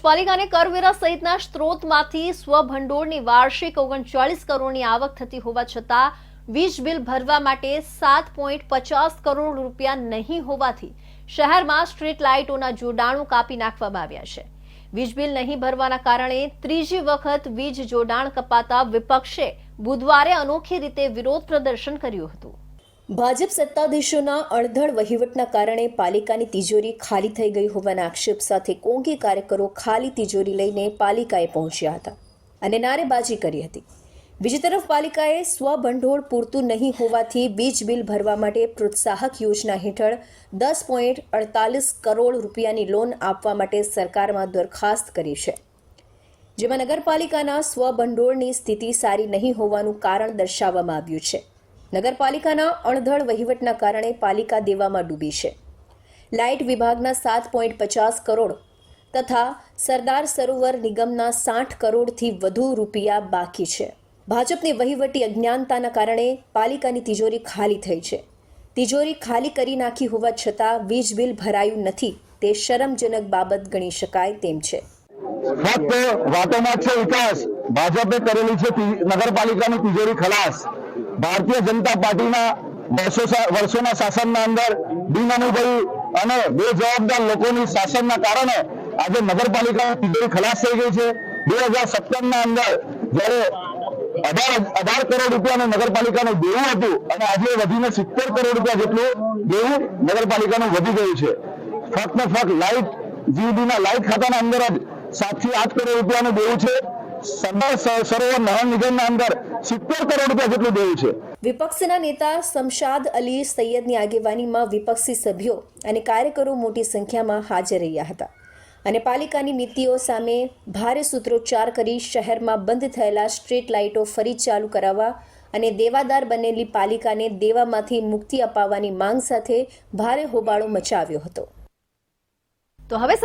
ભુજ પાલિકાને કરવેરા સહિતના સ્ત્રોતમાંથી સ્વભંડોળની વાર્ષિક ઓગણચાળીસ કરોડની આવક થતી હોવા છતાં વીજ બિલ ભરવા માટે સાત પોઈન્ટ પચાસ કરોડ રૂપિયા નહીં હોવાથી શહેરમાં સ્ટ્રીટ લાઇટોના જોડાણો કાપી નાખવામાં આવ્યા છે. વીજ બિલ નહીં ભરવાના કારણે ત્રીજી વખત વીજ જોડાણ કપાતા વિપક્ષે બુધવારે અનોખી રીતે વિરોધ પ્રદર્શન કર્યું હતું. ભાજપ સત્તાધીશોના અણધડ વહીવટના કારણે પાલિકાની તિજોરી ખાલી થઈ ગઈ હોવાના આક્ષેપ સાથે કોંગી કાર્યકરો ખાલી તિજોરી લઈને પાલિકાએ પહોંચ્યા હતા અને નારેબાજી કરી હતી. બીજી તરફ પાલિકાએ સ્વભંડોળ પૂરતું નહીં હોવાથી વીજ બિલ ભરવા માટે પ્રોત્સાહક યોજના હેઠળ દસ પોઈન્ટ અડતાલીસ કરોડ રૂપિયાની લોન આપવા માટે સરકારમાં દરખાસ્ત કરી છે. જેમાં નગરપાલિકાના સ્વભંડોળની સ્થિતિ સારી નહીં હોવાનું કારણ દર્શાવવામાં આવ્યું છે. નગરપાલિકાના અણધળ વહીવટના કારણે પાલિકા દેવામાં ડૂબી છે. લાઇટ વિભાગના સાત પોઈન્ટ પચાસ કરોડ તથા સરદાર સરોવર નિગમના સાઠ કરોડથી વધુ રૂપિયા બાકી છે. ભાજપની વહીવટી અજ્ઞાનતાના કારણે પાલિકાની તિજોરી ખાલી થઈ છે. તિજોરી ખાલી કરી નાખી હોવા છતાં વીજ બિલ ભરાયું નથી તે શરમજનક બાબત ગણી શકાય તેમ છે. વાતોમાં છે વિકાસ. ભાજપે કરેલી છે નગરપાલિકાની તિજોરી ખલાસ. ભારતીય જનતા પાર્ટીના વર્ષો વર્ષોના શાસનના અંદર બિનઅનુભવી અને બેજવાબદાર લોકોની શાસનના કારણે આજે નગરપાલિકા તિજોરી ખલાસ થઈ ગઈ છે. બે હજાર અંદર જ્યારે અઢાર અઢાર કરોડ રૂપિયાનું નગરપાલિકાનું દેવું હતું અને આજે વધીને સિત્તેર કરોડ રૂપિયા જેટલું દેવું નગરપાલિકાનું વધી ગયું છે. ફક્ત ને ફક્ત લાઇટ, જીબીના લાઇટ ખાતાના અંદર જ સાતથી આઠ કરોડ રૂપિયાનું દેવું છે. સરદાર સરોવર નહેર નિગમના અંદર સિત્તેર કરોડ રૂપિયા જેટલું દેવું છે. વિપક્ષના નેતા શમશાદ અલી સૈયદની આગેવાનીમાં વિપક્ષી સભ્યો અને કાર્યકરો મોટી સંખ્યામાં હાજર રહ્યા હતા. અને પાલિકાની નીતિઓ સામે ભારે સૂત્રોચ્ચાર કરી શહેરમાં બંધ થયેલા સ્ટ્રીટ લાઇટો ફરી ચાલુ કરાવવા અને દેવાદાર બનેલી પાલિકાને દેવામાંથી મુક્તિ અપાવવાની માંગ સાથે ભારે હોબાળો મચાવ્યો હતો. તો હવે